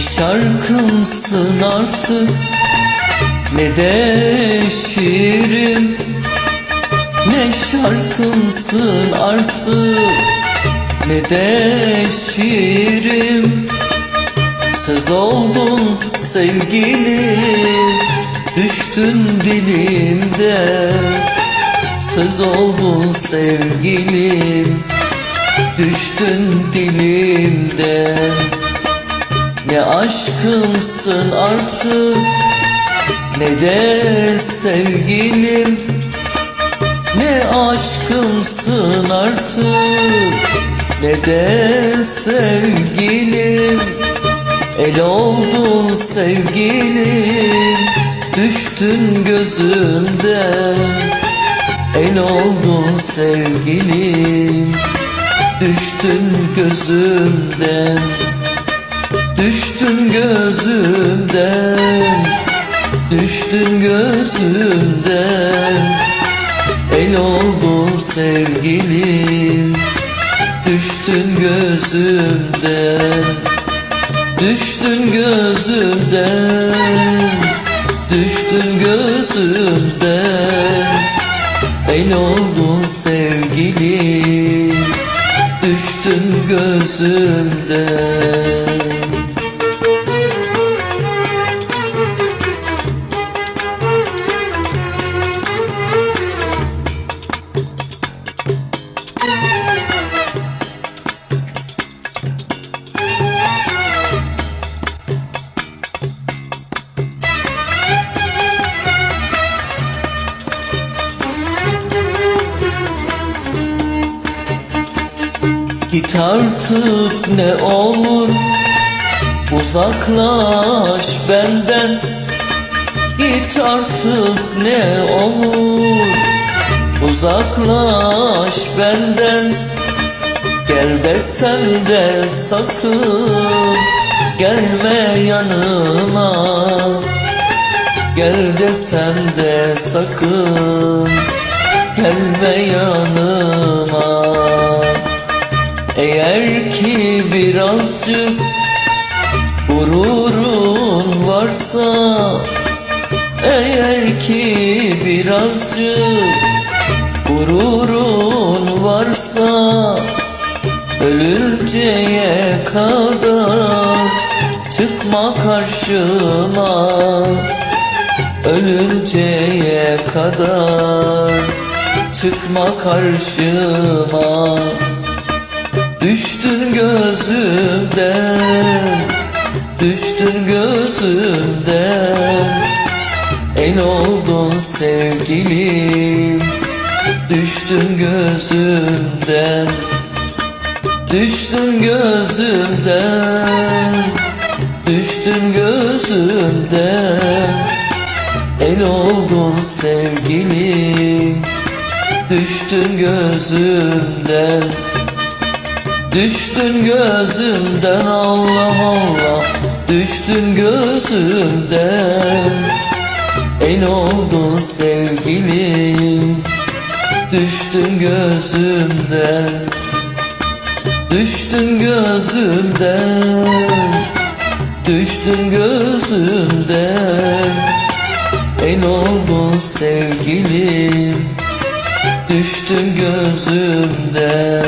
şarkımsın artık Ne de şiirim. Ne şarkımsın artık Ne de şiirim. Söz oldun sevgilim Düştün dilimde. Söz oldun sevgilim Düştün dilimden Ne aşkımsın artık Ne de sevgilim. Ne aşkımsın artık Ne de sevgilim. El oldun sevgilim Düştün gözümden. El oldun sevgilim Düştün gözümden Düştün gözümden Düştün gözümden. El oldun sevgilim Düştün gözümden. Düştün gözümden Düştün gözümden. El oldun sevgilim Düştün gözümden Git artık ne olur Uzaklaş benden. Git artık ne olur Uzaklaş benden. Gel desem de sakın Gelme yanıma. Gel desem de sakın Gelme yanıma eğer ki birazcık gururun varsa Eğer ki birazcık gururun varsa Ölünceye kadar çıkma karşıma. Ölünceye kadar çıkma karşıma Düştün gözümden Düştün gözümden. El oldun sevgilim Düştün gözümden. Düştün gözümden Düştün gözümden. El oldun sevgilim Düştün gözümden Düştün gözümden Allah Allah. Düştün gözümden. El oldun sevgilim. Düştün gözümden. Düştün gözümden. Düştün gözümden. El oldun sevgilim. Düştün gözümden